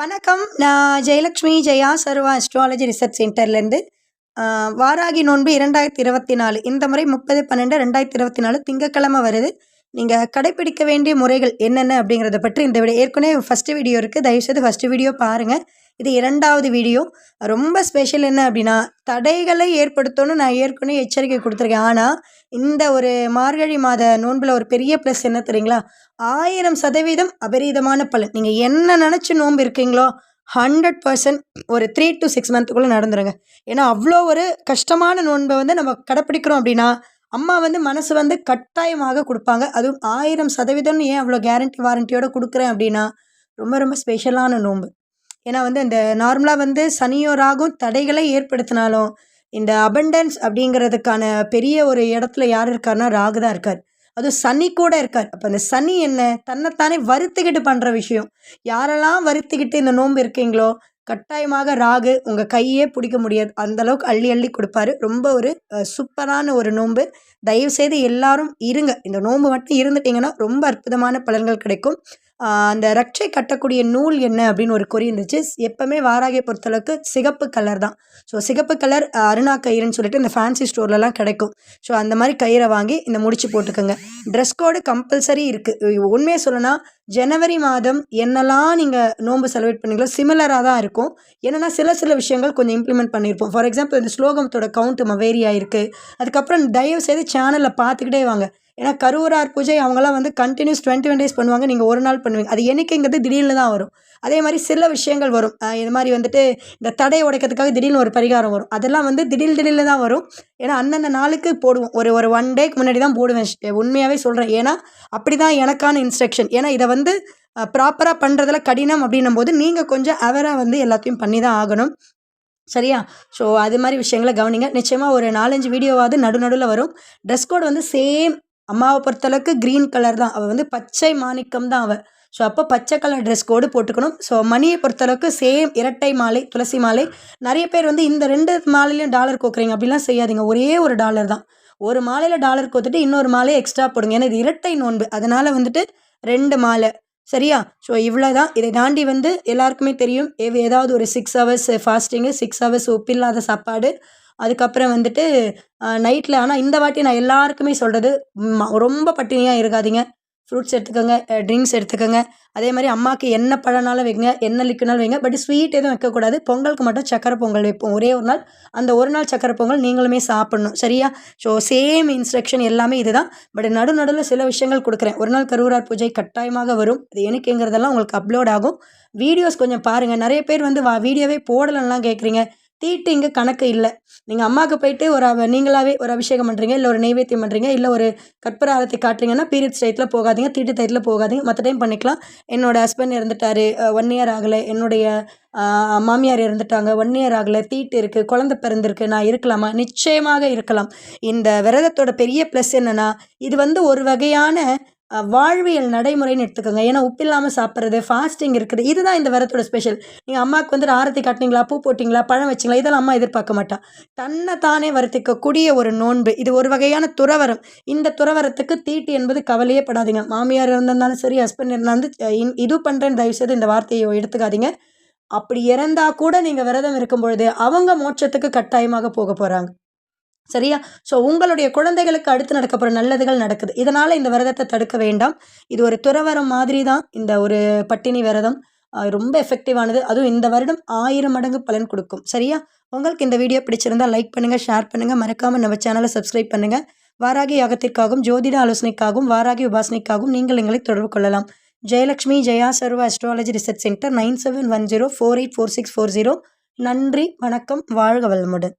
வணக்கம். நான் Jayalakshmi Jaya Sarva astrology research சென்டர்லேருந்து வாராகி நோன்பு இரண்டாயிரத்தி இருபத்தி நாலு இந்த முறை முப்பது பன்னெண்டு ரெண்டாயிரத்தி இருபத்தி நாலு திங்கக்கிழமை வருது. நீங்கள் கடைப்பிடிக்க வேண்டிய முறைகள் என்னென்ன அப்படிங்கிறத பற்றி இந்த விட ஏற்கனவே ஃபஸ்ட்டு வீடியோ இருக்குது தயவுசெய்து ஃபஸ்ட்டு வீடியோ பாருங்கள் இது இரண்டாவது வீடியோ. ரொம்ப ஸ்பெஷல் என்ன அப்படின்னா தடைகளை ஏற்படுத்தணும்னு நான் ஏற்கனவே எச்சரிக்கை கொடுத்துருக்கேன். ஆனால் இந்த ஒரு மார்கழி மாத நோன்பில் ஒரு பெரிய ப்ளஸ் என்ன தெரியுங்களா? ஆயிரம் சதவீதம் அபரீதமான பலன். நீங்கள் என்ன நினச்சி நோன்பு இருக்கீங்களோ ஹண்ட்ரட் பர்சன்ட் ஒரு த்ரீ டு சிக்ஸ் மந்த்துக்குள்ளே நடந்துருங்க. ஏன்னா அவ்வளோ ஒரு கஷ்டமான நோன்பை வந்து நம்ம கடைப்பிடிக்கிறோம் அப்படின்னா அம்மா வந்து மனசு வந்து கட்டாயமாக கொடுப்பாங்க. அதுவும் ஆயிரம் சதவீதம்னு ஏன் அவ்வளோ கேரண்டி வாரண்டியோடு கொடுக்குறேன் அப்படின்னா ரொம்ப ரொம்ப ஸ்பெஷலான நோன்பு. ஏன்னா வந்து இந்த நார்மலாக வந்து சனியோ ராகும் தடைகளை ஏற்படுத்தினாலும் இந்த அபண்டன்ஸ் அப்படிங்கிறதுக்கான பெரிய ஒரு இடத்துல யார் இருக்காருன்னா ராகு தான் இருக்கார். அதுவும் சனி கூட இருக்கார். அப்போ அந்த சனி என்ன? தன்னைத்தானே வருத்திக்கிட்டு பண்ணுற விஷயம். யாரெல்லாம் வருத்திக்கிட்டு இந்த நோன்பு இருக்கீங்களோ கட்டாயமாக ராகு உங்கள் கையே பிடிக்க முடியாது. அந்தளவுக்கு அள்ளி அள்ளி கொடுப்பாரு. ரொம்ப ஒரு சூப்பரான ஒரு நோன்பு. தயவுசெய்து எல்லாரும் இருங்க. இந்த நோன்பு மட்டும் இருந்துட்டிங்கன்னா ரொம்ப அற்புதமான பலன்கள் கிடைக்கும். அந்த ரட்சை கட்டக்கூடிய நூல் என்ன அப்படின்னு ஒரு குறி இருந்துச்சு. எப்போவுமே வாராகியை பொறுத்தளவுக்கு சிகப்பு கலர் தான். ஸோ சிகப்பு கலர் அருணா கயிறுன்னு சொல்லிட்டு இந்த ஃபேன்சி ஸ்டோர்லலாம் கிடைக்கும். ஸோ அந்த மாதிரி கயிறை வாங்கி இந்த முடிச்சு போட்டுக்கோங்க. ட்ரெஸ் கோடு கம்பல்சரி இருக்குது உண்மையை சொல்லணும்னா ஜனவரி மாதம் என்னெல்லாம் நீங்கள் நோன்பு செலிப்ரேட் பண்ணீங்களோ சிமிலராக தான் இருக்கும். என்னென்னா சில சில விஷயங்கள் கொஞ்சம் இம்ப்ளிமெண்ட் பண்ணியிருப்போம். ஃபார் எக்ஸாம்பிள் இந்த ஸ்லோகத்தோட கவுண்ட் வேரி ஆகிருக்கு அதுக்கப்புறம் தயவு செய்து சேனலில் பார்த்துக்கிட்டே வாங்க. ஏன்னா கருவூரார் பூஜை அவங்களாம் வந்து கண்டினியூஸ் டுவெண்ட்டி ஒன் டேஸ் பண்ணுவாங்க. நீங்கள் ஒரு நாள் பண்ணுவீங்க. அது என்றைக்குங்கிறது திடீர்னு தான் வரும். அதே மாதிரி சில விஷயங்கள் வரும். இது மாதிரி வந்துட்டு இந்த தடையை உடைக்கிறதுக்காக திடீர்னு ஒரு பரிகாரம் வரும். அதெல்லாம் வந்து திடீர் திடீர்னு தான் வரும். ஏன்னா அந்தந்த நாளுக்கு போடுவோம். ஒரு ஒரு ஒன் டேக்கு முன்னாடி தான் போடுவேன். உண்மையாகவே சொல்கிறேன் ஏன்னா அப்படி தான் எனக்கான இன்ஸ்ட்ரக்ஷன் ஏன்னா இதை வந்து ப்ராப்பராக பண்ணுறதுல கடினம் அப்படின்னும் போது நீங்கள் கொஞ்சம் அவராக வந்து எல்லாத்தையும் பண்ணி தான் ஆகணும். சரியா? ஸோ அது மாதிரி விஷயங்களை கவனிங்க. நிச்சயமாக ஒரு நாலஞ்சு வீடியோவாவது நடு நடுவில் வரும். ட்ரெஸ் கோட் வந்து சேம் அம்மாவை பொறுத்தளவுக்கு க்ரீன் கலர் தான். அவள் வந்து பச்சை மாணிக்கம் தான் அவள் ஸோ அப்போ பச்சை கலர் ட்ரெஸ் கோடு போட்டுக்கணும். ஸோ மணியை பொறுத்தளவுக்கு சேம் இரட்டை மாலை துளசி மாலை. நிறைய பேர் வந்து இந்த ரெண்டு மாலையிலையும் டாலர் கோக்குறீங்க. அப்படிலாம் செய்யாதீங்க. ஒரே ஒரு டாலர் தான். ஒரு மாலையில் டாலர் கோத்துட்டு இன்னொரு மாலையை எக்ஸ்ட்ரா போடுங்க. ஏன்னா இது இரட்டை நோன்பு. அதனால் வந்துட்டு ரெண்டு மாலை. சரியா? ஸோ இவ்வளோ தான் இதை தாண்டி வந்து எல்லாருக்குமே தெரியும். ஏதாவது ஒரு six hours fasting six hours உப்பில்லாத சாப்பாடு. அதுக்கப்புறம் வந்துட்டு நைட்டில் ஆனால் இந்த வாட்டி நான் எல்லாருக்குமே சொல்கிறது ரொம்ப பட்டினியாக இருக்காதீங்க. ஃப்ரூட்ஸ் எடுத்துக்கோங்க ட்ரிங்க்ஸ் எடுத்துக்கோங்க. அதே மாதிரி அம்மாவுக்கு என்ன பழனாலும் வைங்க என்ன லிக்குனாலும் வைங்க. பட் ஸ்வீட் எதுவும் வைக்கக்கூடாது. பொங்கலுக்கு மட்டும் சக்கரை பொங்கல் வைப்போம். ஒரே ஒரு நாள். அந்த ஒரு நாள் சக்கரை பொங்கல் நீங்களுமே சாப்பிட்ணும். சரியா? ஸோ சேம் இன்ஸ்ட்ரக்ஷன் எல்லாமே இதுதான். பட் நடு நடுவில் சில விஷயங்கள் கொடுக்குறேன். ஒரு நாள் கருவூரார் பூஜை கட்டாயமாக வரும். அது எனக்குங்கிறதெல்லாம் உங்களுக்கு அப்லோட் ஆகும். வீடியோஸ் கொஞ்சம் பாருங்கள் நிறைய பேர் வந்து வா வீடியோவே போடலன்னா கேட்குறீங்க. தீட்டு இங்கே கணக்கு இல்லை. நீங்கள் அம்மாவுக்கு போயிட்டு ஒரு நீங்களாகவே ஒரு அபிஷேகம் பண்ணுறீங்க இல்லை ஒரு நைவேத்தியம் பண்ணுறீங்க இல்லை ஒரு கற்பராரத்தை காட்டுறீங்கன்னா பீரியட்ஸ் டயத்தில் போகாதீங்க தீட்டு டயத்தில் போகாதீங்க. மற்ற டைம் பண்ணிக்கலாம். என்னோடய ஹஸ்பண்ட் இறந்துட்டார் ஒன் இயர் ஆகலை. என்னுடைய மாமியார் இறந்துட்டாங்க ஒன் இயர் ஆகலை. தீட்டு இருக்குது குழந்த பிறந்திருக்கு நான் இருக்கலாமா? நிச்சயமாக இருக்கலாம். இந்த விரதத்தோட பெரிய ப்ளஸ் என்னென்னா இது வந்து ஒரு வகையான வாழ்வியல் நடைமுறைன்னு எடுத்துக்கோங்க. ஏன்னா உப்பு இல்லாமல் சாப்பிட்றது ஃபாஸ்டிங் இருக்குது. இதுதான் இந்த விரத்தோட ஸ்பெஷல் நீங்கள் அம்மாவுக்கு வந்து ஆரத்தி காட்டினீங்களா பூ போட்டிங்களா பழம் வச்சிங்களா இதெல்லாம் அம்மா எதிர்பார்க்க மாட்டான் தன்னை தானே வருத்திக்கக்கூடிய ஒரு நோன்பு. இது ஒரு வகையான துறவரம். இந்த துறவரத்துக்கு தீட்டு என்பது கவலையே படாதீங்க. மாமியார் இருந்திருந்தாலும் சரி ஹஸ்பண்ட் இருந்தாலும் இது பண்ணுறேன்னு தயவுசெய்து இந்த வார்த்தையை எடுத்துக்காதீங்க. அப்படி இறந்தால் கூட நீங்கள் விரதம் இருக்கும் பொழுது அவங்க மோட்சத்துக்கு கட்டாயமாக போக போகிறாங்க சரியா? ஸோ உங்களுடைய குழந்தைகளுக்கு அடுத்து நடக்க போகிற நல்லதுகள் நடக்குது. இதனால் இந்த விரதத்தை தடுக்க வேண்டாம். இது ஒரு துறவரம் மாதிரி தான் இந்த ஒரு பட்டினி விரதம். ரொம்ப எஃபெக்டிவானது அதுவும் இந்த வருடம் ஆயிரம் மடங்கு பலன் கொடுக்கும். சரியா? உங்களுக்கு இந்த வீடியோ பிடிச்சிருந்தால் லைக் பண்ணுங்கள் ஷேர் பண்ணுங்கள் மறக்காமல் நம்ம சேனலை சப்ஸ்கிரைப் பண்ணுங்கள் வாராகி யாகத்திற்காகவும் ஜோதிட ஆலோசனைக்காகவும் வாராகி உபாசனைக்காகவும் நீங்கள் எங்களை தொடர்பு கொள்ளலாம். Jayalakshmi Jaya Sarva astrology research centre nine seven one zero four eight four six four zero. நன்றி வணக்கம் வாழ்க வளமுடன்.